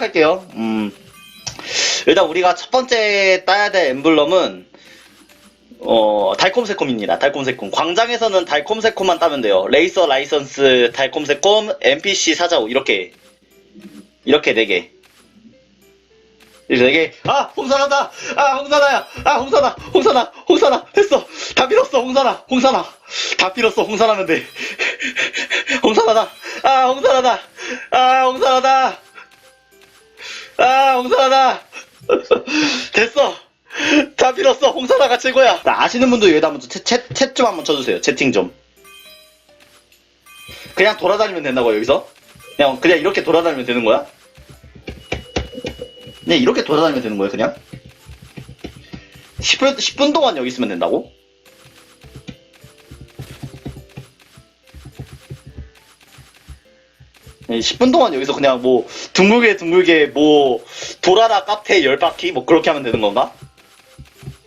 할게요. 음, 일단 우리가 첫 번째 따야 될 엠블럼은 어, 달콤새콤입니다. 달콤새콤. 광장에서는 달콤새콤만 따면 돼요. 레이서 라이선스, 달콤새콤, NPC 사자우 이렇게 이렇게 네 개. 이렇게 네 개. 아, 홍산하다. 아, 홍산아야. 아, 홍산아. 홍산아. 홍산아. 됐어. 다 빌었어. 홍산아. 홍산아. 다 빌었어. 홍산하면 돼. 홍산하다. 아, 홍산하다. 아, 홍산하다. 아, 홍산하다. 됐어. 다 빌었어. 홍산아가 최고야. 나 아시는 분들 여기다 한번 채, 채, 채좀 한번 쳐주세요. 채팅 좀. 그냥 돌아다니면 된다고, 여기서? 그냥, 그냥 이렇게 돌아다니면 되는 거야? 그냥 이렇게 돌아다니면 되는 거예요, 그냥? 10분, 10분 동안 여기 있으면 된다고? 네, 10분 동안 여기서 그냥 뭐 둥글게 둥글게 뭐 돌아라 카페 10바퀴 뭐 그렇게 하면 되는 건가?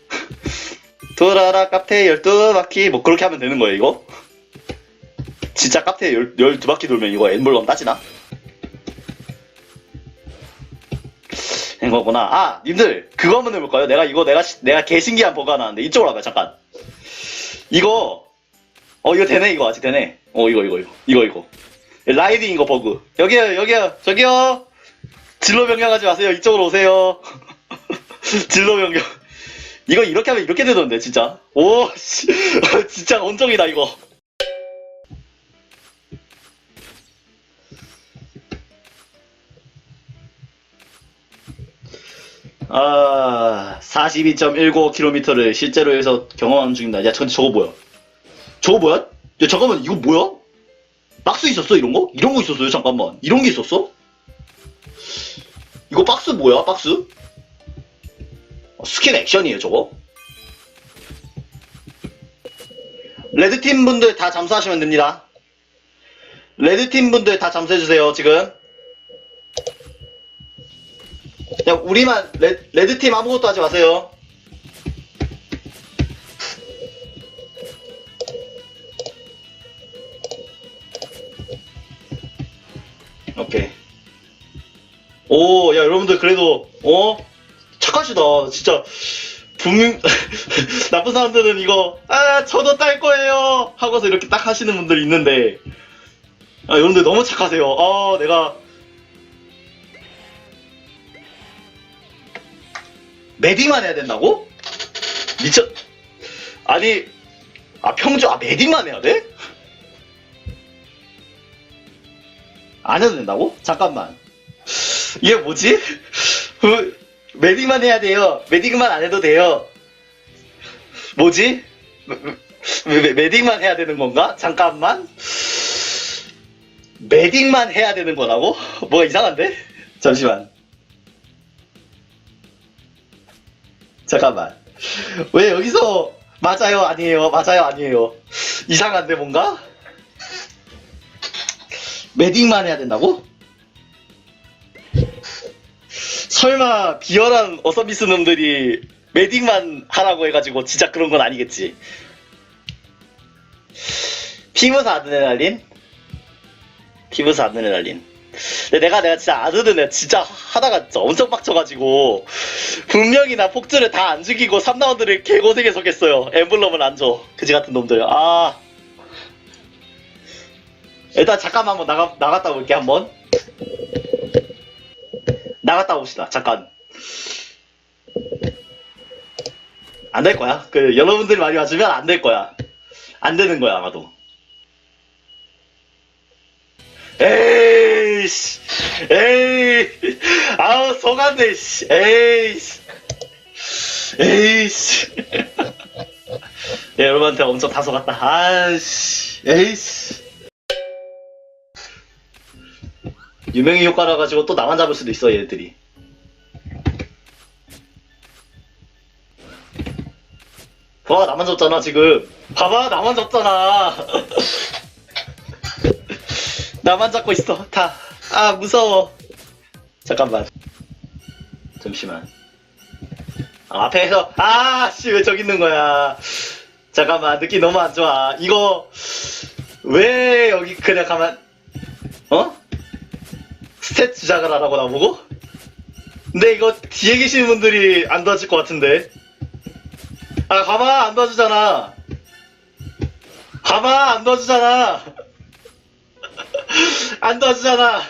돌아라 카페 12바퀴 뭐 그렇게 하면 되는 거예요 이거? 진짜 카페 10, 12바퀴 돌면 이거 엠블럼 따지나? 된 거구나. 아, 님들 그거 한번 해볼까요? 내가 이거 내가 시- 내가 개 신기한 버거 하나 하는데 이쪽으로 와봐 잠깐. 이거 어 이거 되네 이거 아직 되네. 어 이거 이거 이거 이거 이거 라이딩 이거 버그. 여기요 여기요 저기요. 진로 변경하지 마세요. 이쪽으로 오세요. 진로 변경. 이거 이렇게 하면 이렇게 되던데 진짜. 오 씨. 진짜 온정이다 이거. 아, 42.19km를 실제로 해서 경험하는 중입니다. 야, 근데 저거 뭐야? 저거 뭐야? 야, 잠깐만, 이거 뭐야? 박스 있었어, 이런 거? 이런 거 있었어요, 잠깐만. 이런 게 있었어? 이거 박스 뭐야, 박스? 어, 스킨 액션이에요, 저거? 레드팀 분들 다 잠수하시면 됩니다. 레드팀 분들 다 잠수해주세요, 지금. 야, 우리만 레, 레드팀 아무것도 하지 마세요. 오케이. 오, 야, 여러분들 그래도 어 착하시다. 진짜 분명 나쁜 사람들은 이거 아 저도 딸 거예요 하고서 이렇게 딱 하시는 분들이 있는데 아, 여러분들 너무 착하세요. 아, 내가 매딩만 해야 된다고? 미쳐. 아니, 아, 평소, 아, 매딩만 해야 돼? 안 해도 된다고? 잠깐만. 이게 뭐지? 그, 매딩만 해야 돼요. 매딩만 안 해도 돼요. 뭐지? 매딩만 해야 되는 건가? 잠깐만. 매딩만 해야 되는 거라고? 뭐가 이상한데? 잠시만. 잠깐만. 왜 여기서 맞아요 아니에요 맞아요 아니에요 이상한데 뭔가? 매딩만 해야 된다고? 설마 비열한 어서비스 놈들이 매딩만 하라고 해가지고 진짜 그런 건 아니겠지 피무스 아드레날린? 피무스 아드레날린 근데 내가 내가 진짜 아드레날 진짜 하다가 진짜 엄청 빡쳐가지고 분명히 나 폭주를 다 안 죽이고 3라운드를 개고생해 서겠어요 엠블럼을 안 줘. 그지 같은 놈들. 아. 일단 잠깐만 한번 나가, 나갔다 올게 한번. 나갔다 옵시다. 잠깐. 안 될 거야. 그 여러분들이 많이 와주면 안 될 거야. 안 되는 거야 아마도. 에이씨, 에이, 아우 속안돼, 씨, 에이씨. 에이씨. 예, 여러분한테 엄청 다 속았다. 아씨, 에이씨. 유명의 효과라 가지고 또 나만 잡을 수도 있어, 얘들이. 봐, 나만 졌잖아, 지금. 봐봐, 나만 졌잖아. 나만 잡고 있어, 다. 아, 무서워. 잠깐만. 잠시만. 아, 앞에서 아씨 왜 저기 있는 거야 잠깐만 느낌 너무 안 좋아 이거 왜 여기 그냥 가만 어? 스탯 주작을 하라고 나보고? 근데 이거 뒤에 계시는 분들이 안 도와줄 것 같은데. 아, 가봐, 안 도와주잖아. 가봐, 안 도와주잖아. 안 도와주잖아.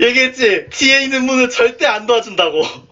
얘기했지? 뒤에 있는 분은 절대 안 도와준다고.